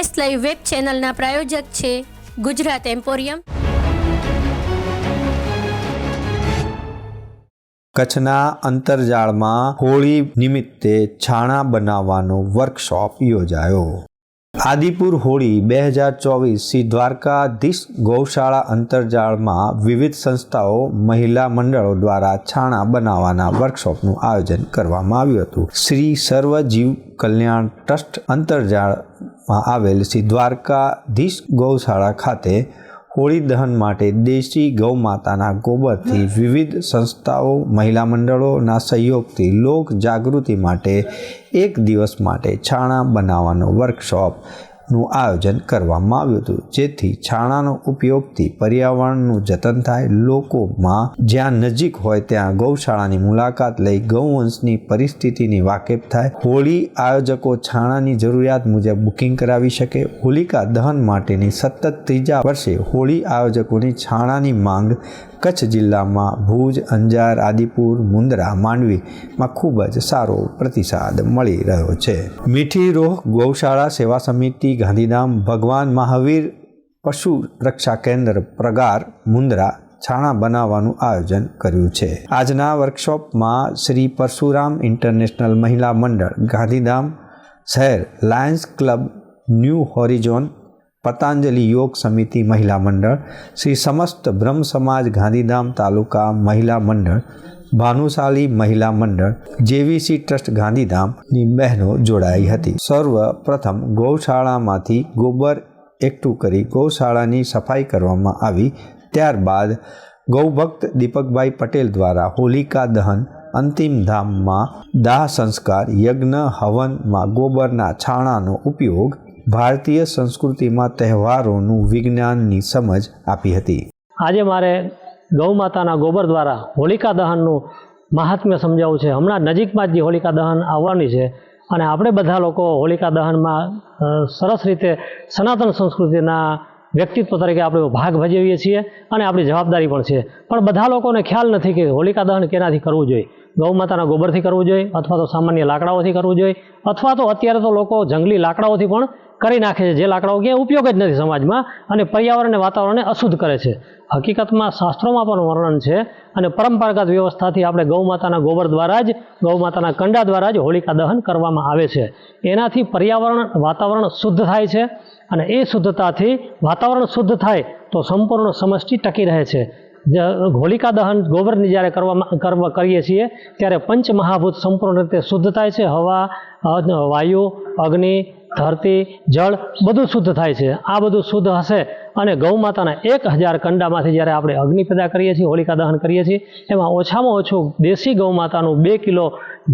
S live web ચેનલના પ્રાયોજક છે Gujarat emporium. કચ્છના અંતરજાળમાં હોળી નિમિત્તે છાણા બનાવવાનો વર્કશોપ યોજાયો. આદિપુર હોળી બે હજાર ચોવીસ શ્રી દ્વારકાધીશ ગૌશાળા અંતરજાળમાં વિવિધ સંસ્થાઓ, મહિલા મંડળો દ્વારા છાણા બનાવવાના વર્કશોપનું આયોજન કરવામાં આવ્યું હતું. શ્રી સર્વજીવ કલ્યાણ ટ્રસ્ટ અંતરજાળમાં આવેલ શ્રી દ્વારકાધીશ ગૌશાળા ખાતે હોળી દહન માટે દેશી ગૌ માતાના ગોબરથી વિવિધ સંસ્થાઓ, મહિલા મંડળોના સહયોગથી લોક જાગૃતિ માટે એક દિવસ માટે છાણા બનાવવાનો વર્કશોપનું આયોજન કરવામાં આવ્યું હતું. જેથી છાણાનો ઉપયોગથી પર્યાવરણનું જતન થાય. લોકોમાં જ્યાં નજીક હોય ત્યાં ગૌશાળાની મુલાકાત લઈ ગૌવંશની પરિસ્થિતિની વાકેફ થાય. હોળી આયોજકો છાણાની જરૂરિયાત મુજબ બુકિંગ કરાવી શકે. હોલિકા દહન માટેની સતત ત્રીજા વર્ષે હોળી આયોજકોની છાણાની માંગ કચ્છ જિલ્લામાં ભુજ, અંજાર, આદિપુર મુન્દ્રા માંડવીમાં ખૂબ જ સારો પ્રતિસાદ મળી રહ્યો છે. મીઠી રોહ ગૌશાળા સેવા સમિતિ ગાંધીધામ ભગવાન મહાવીર પશુ રક્ષા કેન્દ્ર પ્રગાર મુંદ્રા છાણા બનાવવાનું આયોજન કર્યું છે. આજના વર્કશોપમાં શ્રી પરશુરામ ઇન્ટરનેશનલ મહિલા મંડળ, ગાંધીધામ શહેર Lions club, New Horizon, Patanjali Yog Samiti મહિલા મંડળ, શ્રી સમસ્ત બ્રહ્મ સમાજ ગાંધીધામ તાલુકા મહિલા મંડળ ભાનુશાલી મહિલા મંડળ, જેવીસી ટ્રસ્ટ ગાંધીધામની બહેનો જોડાઈ હતી. સર્વ પ્રથમ ગૌશાળામાંથી ગોબર એકઠું કરી ગૌશાળાની સફાઈ કરવામાં આવી. ત્યારબાદ ગૌભક્ત દીપકભાઈ પટેલ દ્વારા હોલિકા દહન અંતિમ ધામમાં દાહ સંસ્કાર, યજ્ઞ, હવનમાં ગોબરના છાણાનો ઉપયોગ ભારતીય સંસ્કૃતિમાં તહેવારોનું વિજ્ઞાનની સમજ આપી હતી. આજે મારે ગૌ માતાના ગોબર દ્વારા હોલિકા દહનનું મહાત્મ્ય સમજાવવું છે. હમણાં નજીકમાં જ હોલિકા દહન આવવાની છે અને આપણે બધા લોકો હોલિકા દહનમાં સરસ રીતે સનાતન સંસ્કૃતિના વ્યક્તિત્વ તરીકે આપણે ભાગ ભજવીએ છીએ અને આપણી જવાબદારી પણ છે. પણ બધા લોકોને ખ્યાલ નથી કે હોલિકા દહન કેનાથી કરવું જોઈએ? ગૌ માતાના ગોબરથી કરવું જોઈએ અથવા તો સામાન્ય લાકડાઓથી કરવું જોઈએ? અથવા તો અત્યારે તો લોકો જંગલી લાકડાઓથી પણ કરી નાખે છે. જે લાકડાઓ ક્યાંય ઉપયોગ જ નથી સમાજમાં અને પર્યાવરણ અને વાતાવરણને અશુદ્ધ કરે છે. હકીકતમાં શાસ્ત્રોમાં પણ વર્ણન છે અને પરંપરાગત વ્યવસ્થાથી આપણે ગૌમાતાના ગોબર દ્વારા જ, ગૌમાતાના કંડા દ્વારા જ હોલિકા દહન કરવામાં આવે છે. એનાથી પર્યાવરણ, વાતાવરણ શુદ્ધ થાય છે અને એ શુદ્ધતાથી વાતાવરણ શુદ્ધ થાય તો સંપૂર્ણ સમષ્ટિ ટકી રહે છે. હોલિકા દહન ગોબરની જ્યારે કરવામાં, કરવા કરીએ છીએ ત્યારે પંચમહાભૂત સંપૂર્ણ રીતે શુદ્ધ થાય છે. હવા વાયુ, અગ્નિ ધરતી, જળ બધું શુદ્ધ થાય છે. આ બધું શુદ્ધ હશે અને ગૌ માતાના એક હજાર કંડામાંથી જ્યારે આપણે અગ્નિ પેદા કરીએ છીએ, હોલિકા દહન કરીએ છીએ, એમાં ઓછામાં ઓછું દેશી ગૌ માતાનું બે કિલો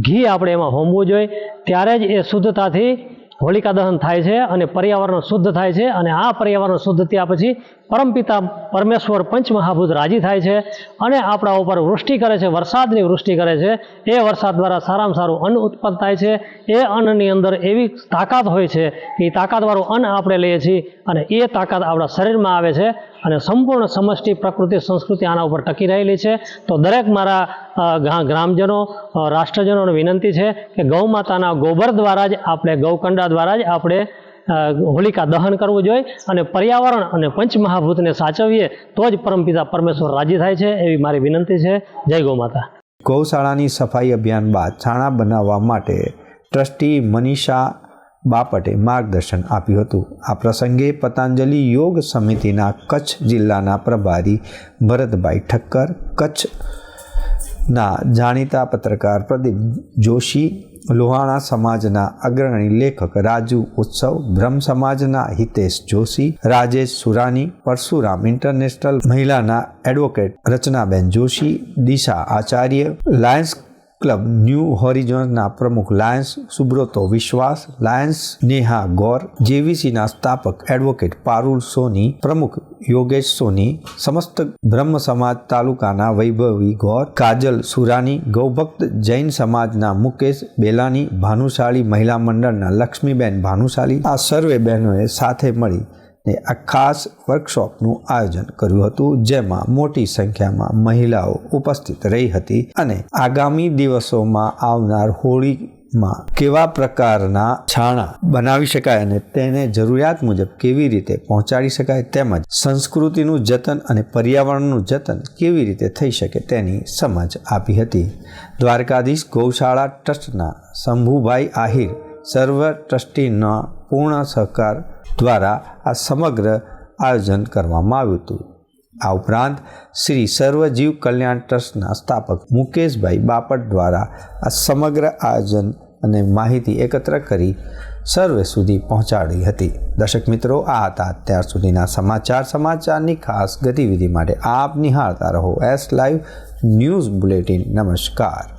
ઘી આપણે એમાં હોમવું જોઈએ. ત્યારે જ એ શુદ્ધતાથી હોલિકા દહન થાય છે અને પર્યાવરણ શુદ્ધ થાય છે અને આ પર્યાવરણ શુદ્ધ થયા પછી પરમપિતા પરમેશ્વર પંચમહાભૂત રાજી થાય છે અને આપણા ઉપર વૃષ્ટિ કરે છે, વરસાદની વૃષ્ટિ કરે છે. એ વરસાદ દ્વારા સારામાં સારું અન્ન ઉત્પન્ન થાય છે. એ અન્નની અંદર એવી તાકાત હોય છે કે એ તાકાતવાળું અન્ન આપણે લઈએ છીએ અને એ તાકાત આપણા શરીરમાં આવે છે અને સંપૂર્ણ સમષ્ટિ પ્રકૃતિ સંસ્કૃતિ આના ઉપર ટકી રહેલી છે. તો દરેક મારા ગ્રામજનો રાષ્ટ્રજનોને વિનંતી છે કે ગૌ માતાના ગોબર દ્વારા જ આપણે, ગૌકંડા દ્વારા જ આપણે હોલિકા દહન કરવું જોઈએ અને પર્યાવરણ અને પંચમહાભૂતને સાચવીએ તો જ પરમપિતા પરમેશ્વર રાજી થાય છે એવી મારી વિનંતી છે. જય ગૌ માતા ગૌશાળાની સફાઈ અભિયાન બાદ છાણા બનાવવા માટે ટ્રસ્ટી મનીષા બાપટે માર્ગદર્શન આપ્યું હતું. આ પ્રસંગે પતંજલિ યોગ સમિતિના કચ્છ જિલ્લાના પ્રભારી ભરતભાઈ ઠક્કર કચ્છના જાણીતા પત્રકાર પ્રદીપ જોશી, લોહાણા સમાજના અગ્રણી લેખક રાજુ ઉત્સવ બ્રહ્મ સમાજના હિતેશ જોશી, રાજેશ સુરાની, પરશુરામ ઇન્ટરનેશનલ મહિલાના advocate Rachnaben Joshi, Disha Acharya, Lions club new હોરિઝોન્સના પ્રમુખ લાયન્સ સુબ્રતો વિશ્વાસ, લાયન્સ નેહા ગોર જેવીસીના સ્થાપક એડવોકેટ પારુલ સોની, પ્રમુખ યોગેશ સોની, સમસ્ત બ્રહ્મ સમાજ તાલુકાના વૈભવી ગોર, કાજલ સુરાની, ગૌભક્ત જૈન સમાજના મુકેશ બેલાની, ભાનુશાળી મહિલા મંડળના લક્ષ્મીબેન ભાનુશાળી આ સર્વે બહેનોએ સાથે મળી ને આ ખાસ વર્કશોપનું આયોજન કર્યું હતું, જેમાં મોટી સંખ્યામાં મહિલાઓ ઉપસ્થિત રહી હતી અને આગામી દિવસોમાં આવનાર હોળી માં કેવા પ્રકારના છાણા બનાવી શકાય અને તેને જરૂરિયાત મુજબ કેવી રીતે પહોંચાડી શકાય તેમજ સંસ્કૃતિનું જતન અને પર્યાવરણનું જતન કેવી રીતે થઈ શકે તેની સમજ આપી હતી. દ્વારકાધીશ ગૌશાળા ટ્રસ્ટના શંભુભાઈ આહિર સર્વ ટ્રસ્ટીના પૂર્ણ સહકાર દ્વારા આ સમગ્ર આયોજન કરવામાં આવ્યું હતું. આ ઉપરાંત શ્રી સર્વજીવ કલ્યાણ ટ્રસ્ટના સ્થાપક મુકેશભાઈ બાપટ દ્વારા આ સમગ્ર આયોજન અને માહિતી એકત્ર કરી સર્વે સુધી પહોંચાડી હતી. દર્શક મિત્રો, આ હતા અત્યાર સુધીના સમાચાર. સમાચારની ખાસ ગતિવિધિ માટે આપ નિહાળતા રહો. એસ લાઈવ ન્યૂઝ બુલેટિન નમસ્કાર.